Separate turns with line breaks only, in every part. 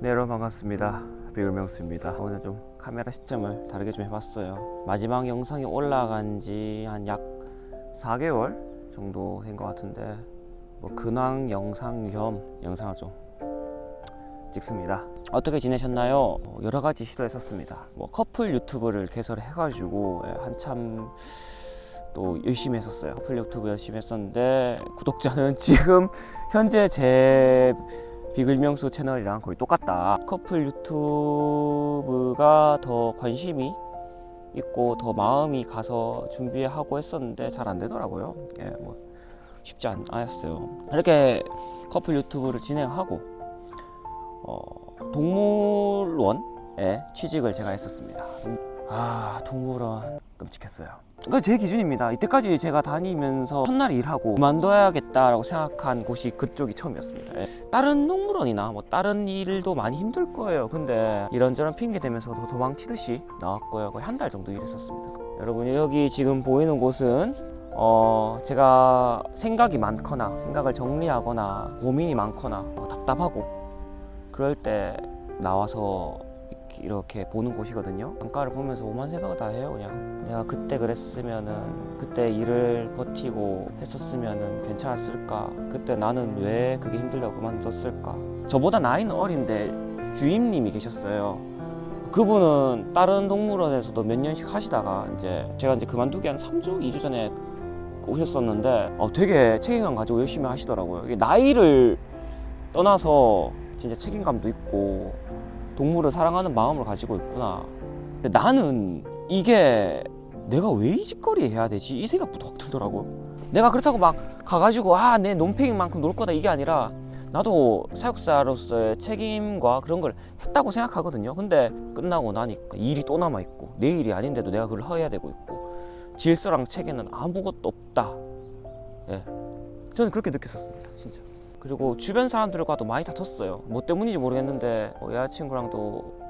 네 여러분 반갑습니다. 비글명수입니다. 오늘 좀 카메라 시점을 다르게 좀 해봤어요. 마지막 영상이 올라간 지 한 약 4개월 정도 된 것 같은데 뭐 근황 영상 겸 영상을 좀 찍습니다. 어떻게 지내셨나요? 어, 여러 가지 시도했었습니다. 뭐 커플 유튜브를 개설해가지고 예, 한참 또 열심히 했었어요. 커플 유튜브 열심히 했었는데 구독자는 지금 현재 제 비글명수 채널이랑 거의 똑같다. 커플 유튜브가 더 관심이 있고 더 마음이 가서 준비하고 했었는데 잘 안 되더라고요. 예, 뭐 쉽지 않, 않았어요. 이렇게 커플 유튜브를 진행하고 어, 동물원에 취직을 제가 했었습니다. 아 동물원 끔찍했어요. 그러니까 제 기준입니다. 이때까지 제가 다니면서 첫날 일하고 그만둬야겠다라고 생각한 곳이 그쪽이 처음이었습니다. 예. 다른 동물원이나 뭐 다른 일도 많이 힘들 거예요. 근데 이런저런 핑계 대면서 도 도망치듯이 나왔고요. 거의 한 달 정도 일했었습니다. 여러분 여기 지금 보이는 곳은 어 제가 생각이 많거나 생각을 정리하거나 고민이 많거나 어, 답답하고 그럴 때 나와서 이렇게- 보는 곳이거든요. 강가를 보면서 오만 생각을 다 해요. 그냥 내가 그때 그랬으면은 그때 일을 버티고 했었으면은 괜찮았을까? 그때 나는 왜 그게 힘들다고 그만뒀을까? 저보다 나이는 어린데 주임님이 계셨어요. 그분은 다른 동물원에서도 몇 년씩 하시다가 이제 제가 이제 그만두기 한 3주, 2주 전에 오셨었는데 어, 되게 책임감 가지고 열심히 하시더라고요. 이게 나이를 떠나서 진짜 책임감도 있고 동물을 사랑하는 마음을 가지고 있구나. 근데 나는 이게 내가 왜 이 짓거리 해야 되지? 이 생각부터 확 들더라고. 내가 그렇다고 막 가가지고 아 내 논팽이만큼 놀 거다 이게 아니라 나도 사육사로서의 책임과 그런 걸 했다고 생각하거든요. 근데 끝나고 나니까 일이 또 남아 있고 내 일이 아닌데도 내가 그걸 해야 되고 있고 질서랑 체계는 아무것도 없다. 예, 저는 그렇게 느꼈었습니다, 진짜. 그리고 주변 사람들과도 많이 다퉜어요. 뭐 때문인지 모르겠는데 뭐 여자친구랑도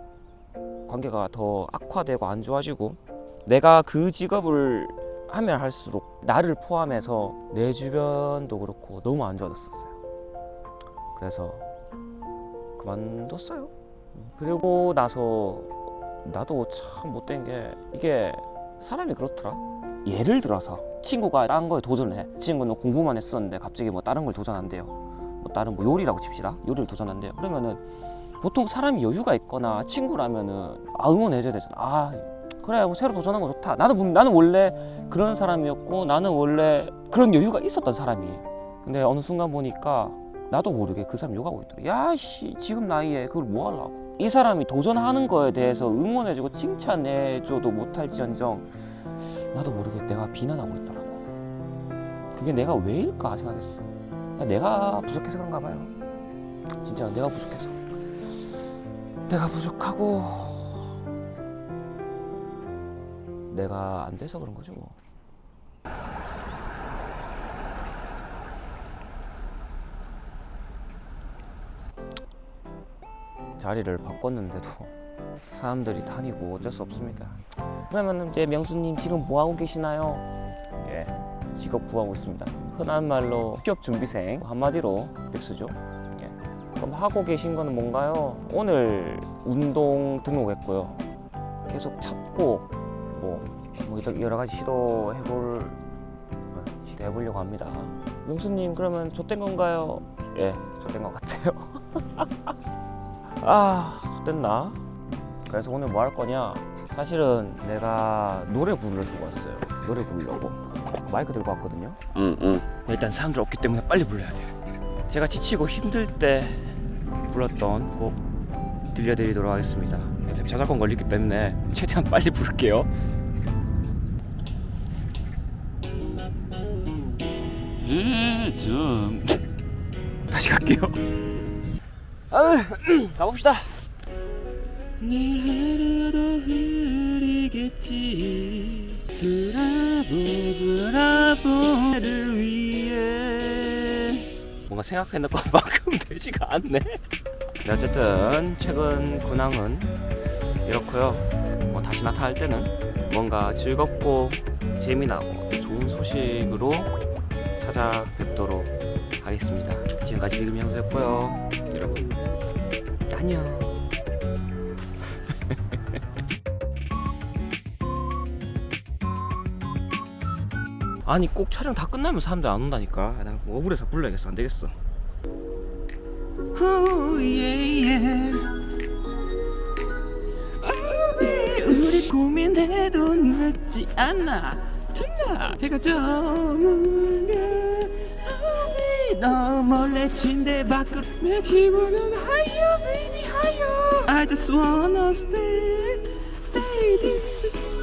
관계가 더 악화되고 안 좋아지고 내가 그 직업을 하면 할수록 나를 포함해서 내 주변도 그렇고 너무 안 좋아졌었어요. 그래서 그만뒀어요. 그리고 나서 나도 참 못된 게 이게 사람이 그렇더라. 예를 들어서 친구가 다른 거에 도전을 해. 친구는 공부만 했었는데 갑자기 뭐 다른 걸 도전한대요. 뭐 다른 뭐 요리라고 칩시다. 요리를 도전한대요. 그러면은 보통 사람이 여유가 있거나 친구라면은 아 응원해줘야 되잖아. 아 그래 뭐 새로 도전한 거 좋다. 분- 나는 원래 그런 사람이었고 나는 원래 그런 여유가 있었던 사람이. 근데 어느 순간 보니까 나도 모르게 그 사람 욕하고 있더라. 야씨 지금 나이에 그걸 뭐 하려고? 이 사람이 도전하는 거에 대해서 응원해주고 칭찬해줘도 못할지언정 나도 모르게 내가 비난하고 있더라고. 그게 내가 왜일까 생각했어. 그냥 내가 부족해서 그런가 봐요. 진짜 내가 부족해서. 내가 부족하고 내가 안 돼서 그런 거죠 뭐. 자리를 바꿨는데도 사람들이 다니고 어쩔 수 없습니다. 그러면 이제 명수님 지금 뭐 하고 계시나요? 예, 직업 구하고 있습니다. 흔한 말로 취업 준비생 한마디로 빅스죠. 예. 그럼 하고 계신 거는 뭔가요? 오늘 운동 등록했고요. 계속 찾고 뭐, 뭐 여러 가지 시도해볼 어, 시도해보려고 합니다. 명수님 그러면 좆된 건가요? 예, 좆된 것 같아요. 아, 좆됐나? 그래서 오늘 뭐 할 거냐? 사실은 내가 노래 부르러 들고 왔어요. 노래 부르려고 마이크 들고 왔거든요.
응, 응.
일단 사람들 없기 때문에 빨리 불러야 돼. 제가 지치고 힘들 때 불렀던 곡 들려드리도록 하겠습니다. 어차피 저작권 걸리기 때문에 최대한 빨리 부를게요.
좀.
다시 갈게요. 아, 가봅시다. 내일 하루도 흐리겠지. 브라보 브라보를 위해. 뭔가 생각했는 것만큼 되지가 않네. 네, 어쨌든 최근 근황은 이렇고요. 뭐 다시 나타날 때는 뭔가 즐겁고 재미나고 좋은 소식으로 찾아뵙도록 하겠습니다. 지금까지 비금 형수였고요. 여러분 안녕. 아니 꼭 촬영 다 끝나면 사람들 안 온다니까. 나 억울해서 불러야겠어. 안 되겠어. Oh, 우리 고민해도 늦지 않아. tun나 해가 저물면 너 몰래 침대 밖으로 내 집으로 하여 baby 하여 I just wanna stay stay this